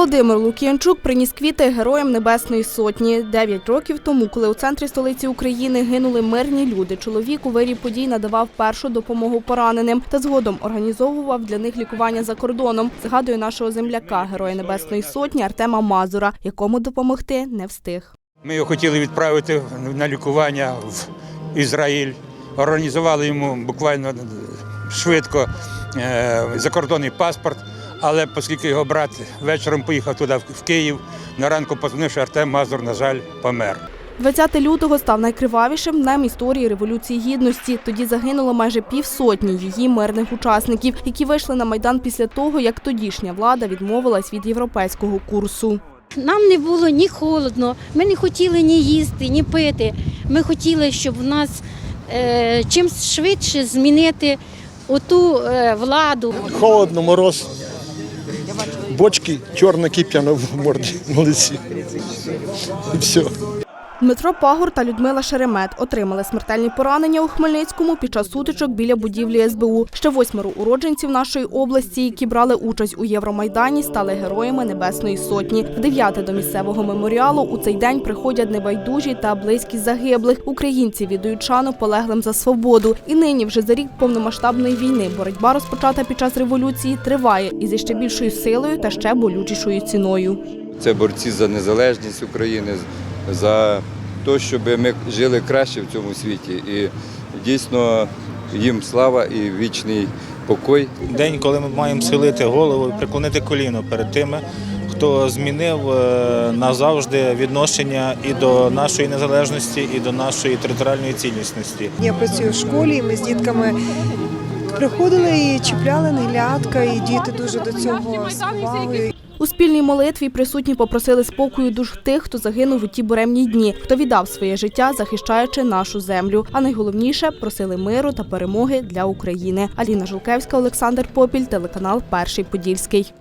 Володимир Лук'янчук приніс квіти героям Небесної Сотні. Дев'ять років тому, коли у центрі столиці України гинули мирні люди, чоловік у вирі подій надавав першу допомогу пораненим та згодом організовував для них лікування за кордоном. Згадує нашого земляка, героя Небесної Сотні Артема Мазура, якому допомогти не встиг. Ми його хотіли відправити на лікування в Ізраїль. Організували йому буквально швидко е, закордонний паспорт. Але оскільки його брат вечором поїхав туди в Київ, на ранку позвонив, що Артем Мазур, на жаль, помер. 20 лютого став найкривавішим днем історії Революції Гідності. Тоді загинуло майже півсотні її мирних учасників, які вийшли на майдан після того, як тодішня влада відмовилась від європейського курсу. Нам не було ні холодно, ми не хотіли ні їсти, ні пити. Ми хотіли, щоб в нас е, чим швидше змінити оту е, владу. Холодно, мороз. Бочки, чорне кип'яно в на лиці. І все. Дмитро Пагор та Людмила Шеремет отримали смертельні поранення у Хмельницькому під час сутичок біля будівлі СБУ. Ще восьмеро уродженців нашої області, які брали участь у Євромайдані, стали героями Небесної Сотні. Дев'яте до місцевого меморіалу у цей день приходять небайдужі та близькі загиблих. Українці віддають шану полеглим за свободу. І нині, вже за рік повномасштабної війни, боротьба розпочата під час революції триває і зі ще більшою силою та ще болючішою ціною. Це борці за незалежність України, за те, щоб ми жили краще в цьому світі. І дійсно їм слава і вічний покой. День, коли ми маємо схилити голову і преклонити коліно перед тими, хто змінив е, назавжди відношення і до нашої незалежності, і до нашої територіальної цілісності. Я працюю в школі, і ми з дітками приходили і чіпляли неглядка, і діти дуже до цього з повагою. У спільній молитві присутні попросили спокою душ тих, хто загинув у ті буремні дні, хто віддав своє життя, захищаючи нашу землю. А найголовніше просили миру та перемоги для України. Аліна Жулкевська, Олександр Попіль, телеканал Перший Подільський.